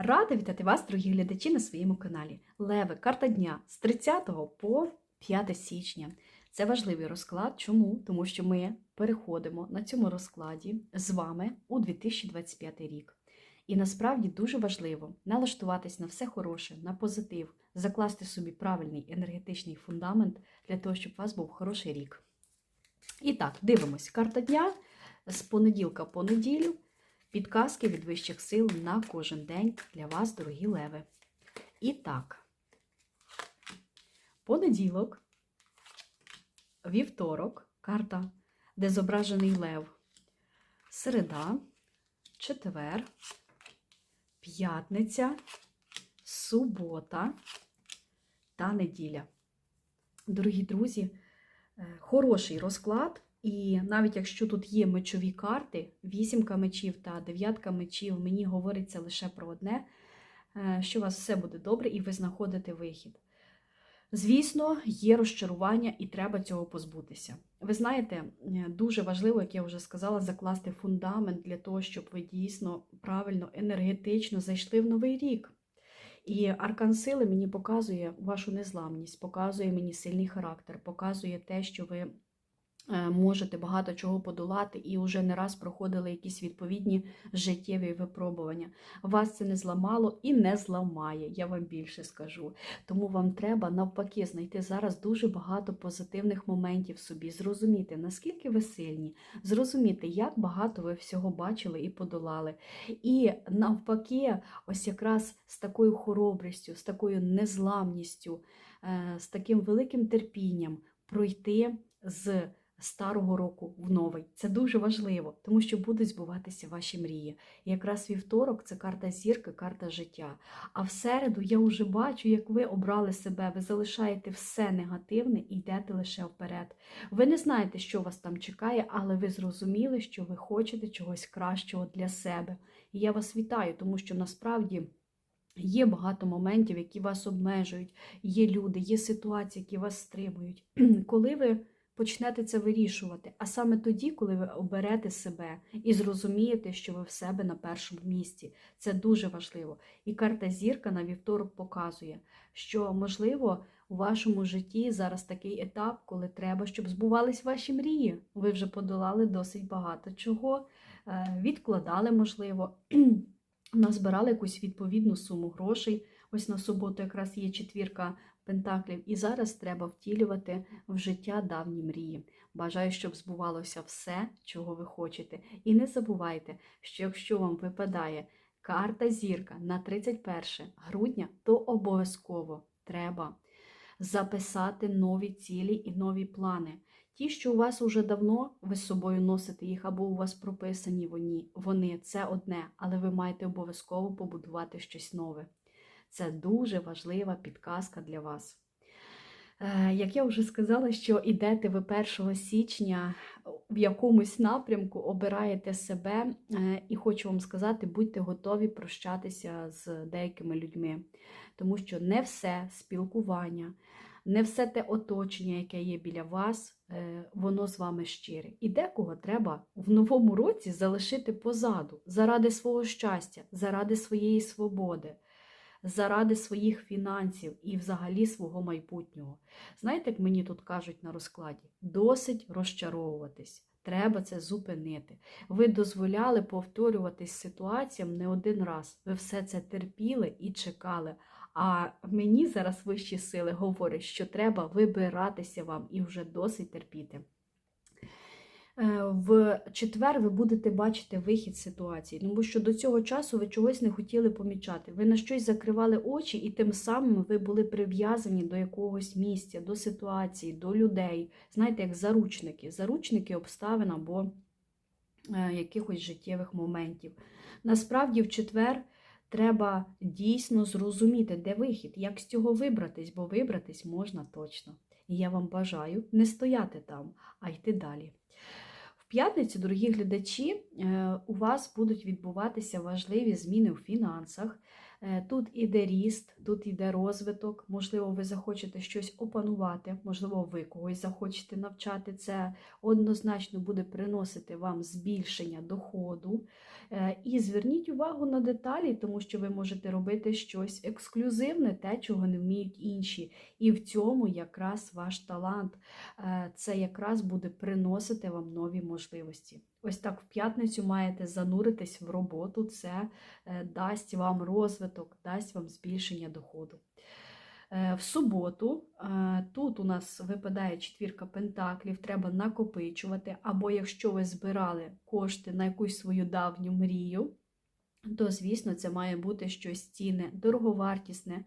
Рада вітати вас, дорогі глядачі, на своєму каналі. Леви, карта дня з 30 по 5 січня. Це важливий розклад. Чому? Тому що ми переходимо на цьому розкладі з вами у 2025 рік. І насправді дуже важливо налаштуватись на все хороше, на позитив, закласти собі правильний енергетичний фундамент для того, щоб у вас був хороший рік. І так, дивимось. Карта дня з понеділка по неділю. Підказки від вищих сил на кожен день для вас, дорогі леви. І так, понеділок, вівторок, карта, де зображений лев, середа, четвер, п'ятниця, субота та неділя. Дорогі друзі, е, хороший розклад. І навіть якщо тут є мечові карти, вісімка мечів та дев'ятка мечів, мені говориться лише про одне, е, що у вас все буде добре і ви знаходите вихід. Звісно, є розчарування і треба цього позбутися. Ви знаєте, е, дуже важливо, як я вже сказала, закласти фундамент для того, щоб ви дійсно правильно, енергетично зайшли в новий рік. І аркан сили мені показує вашу незламність, показує мені сильний характер, показує те, що ви можете багато чого подолати і вже не раз проходили якісь відповідні життєві випробування. Вас це не зламало і не зламає, я вам більше скажу. Тому вам треба навпаки знайти зараз дуже багато позитивних моментів собі, зрозуміти, наскільки ви сильні, зрозуміти, як багато ви всього бачили і подолали. І навпаки, ось якраз з такою хоробрістю, з такою незламністю, е, з таким великим терпінням пройти з старого року в новий. Це дуже важливо, тому що будуть збуватися ваші мрії. І якраз вівторок це карта зірки, карта життя. А в середу я вже бачу, як ви обрали себе, ви залишаєте все негативне і йдете лише вперед. Ви не знаєте, що вас там чекає, але ви зрозуміли, що ви хочете чогось кращого для себе. І я вас вітаю, тому що насправді. Є багато моментів, які вас обмежують, є люди, є ситуації, які вас стримують. Коли ви почнете це вирішувати. А саме тоді, коли ви оберете себе і зрозумієте, що ви в себе на першому місці. Це дуже важливо. І карта зірка на вівторок показує, що, можливо, у вашому житті зараз такий етап, коли треба, щоб збувались ваші мрії. Ви вже подолали досить багато чого, е, відкладали, можливо, назбирали якусь відповідну суму грошей. Ось на суботу якраз є четвірка пентаклів, і зараз треба втілювати в життя давні мрії. Бажаю, щоб збувалося все, чого ви хочете. І не забувайте, що якщо вам випадає карта зірка на 31 грудня, то обов'язково треба записати нові цілі і нові плани. Ті, що у вас уже давно, ви з собою носите їх, або у вас прописані вони, вони це одне, але ви маєте обов'язково побудувати щось нове. Це дуже важлива підказка для вас. Е, як я вже сказала, що йдете ви 1 січня в якомусь напрямку, обираєте себе, е, і хочу вам сказати, будьте готові прощатися з деякими людьми, тому що не все спілкування, не все те оточення, яке є біля вас, е, воно з вами щире. І декого треба в новому році залишити позаду заради свого щастя, заради своєї свободи заради своїх фінансів і взагалі свого майбутнього. Знаєте, як мені тут кажуть на розкладі? Досить розчаровуватись. Треба це зупинити. Ви дозволяли повторюватись ситуаціям не один раз. Ви все це терпіли і чекали. А мені зараз вищі сили говорять, що треба вибиратися вам і вже досить терпіти. Е, в четвер ви будете бачити вихід ситуації, тому що до цього часу ви чогось не хотіли помічати. Ви на щось закривали очі, і тим самим ви були прив'язані до якогось місця, до ситуації, до людей. Знаєте, як заручники, заручники обставин або е, якихось життєвих моментів. Насправді, в четвер. Треба дійсно зрозуміти, де вихід, як з цього вибратись, бо вибратись можна точно. І я вам бажаю не стояти там, а йти далі п'ятницю, дорогі глядачі, е, у вас будуть відбуватися важливі зміни у фінансах. Е, Тут іде ріст, тут іде розвиток. Можливо, ви захочете щось опанувати, можливо, ви когось захочете навчати. Це однозначно буде приносити вам збільшення доходу. Е, І зверніть увагу на деталі, тому що ви можете робити щось ексклюзивне, те, чого не вміють інші. І в цьому якраз ваш талант. Е, Це якраз буде приносити вам нові можливості. Ось так в п'ятницю маєте зануритись в роботу, це е, дасть вам розвиток, дасть вам збільшення доходу. Е, В суботу е, тут у нас випадає четвірка пентаклів, треба накопичувати, або якщо ви збирали кошти на якусь свою давню мрію, то, звісно, це має бути щось цінне, дороговартісне,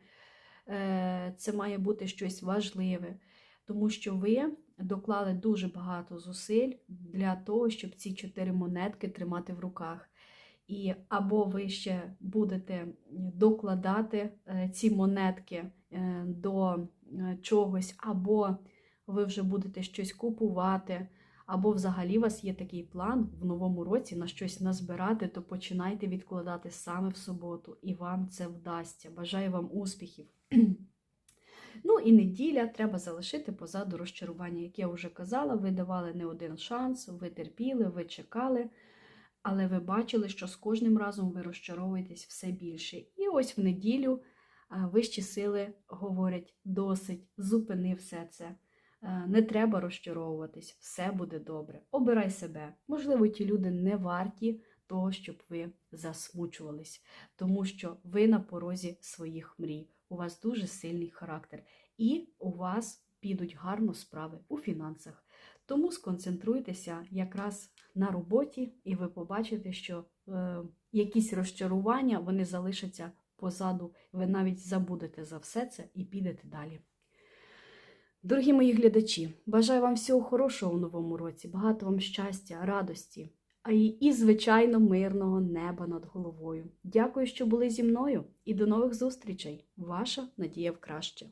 це має бути щось важливе, тому що ви доклали дуже багато зусиль для того, щоб ці чотири монетки тримати в руках. І або ви ще будете докладати е, ці монетки е, до е, чогось, або ви вже будете щось купувати, або взагалі у вас є такий план в новому році на щось назбирати, то починайте відкладати саме в суботу, і вам це вдасться. Бажаю вам успіхів! Ну і неділя треба залишити позаду розчарування. Як я вже казала, ви давали не один шанс, ви терпіли, ви чекали, але ви бачили, що з кожним разом ви розчаровуєтесь все більше. І ось в неділю вищі сили говорять: досить, зупини все це. Не треба розчаровуватись, все буде добре. Обирай себе. Можливо, ті люди не варті того, щоб ви засмучувались, тому що ви на порозі своїх мрій. У вас дуже сильний характер, і у вас підуть гарно справи у фінансах. Тому сконцентруйтеся якраз на роботі, і ви побачите, що е, якісь розчарування вони залишаться позаду. Ви навіть забудете за все це і підете далі. Дорогі мої глядачі, бажаю вам всього хорошого у новому році, багато вам щастя, радості, і, звичайно, мирного неба над головою. Дякую, що були зі мною, і до нових зустрічей! Ваша Надія в краще.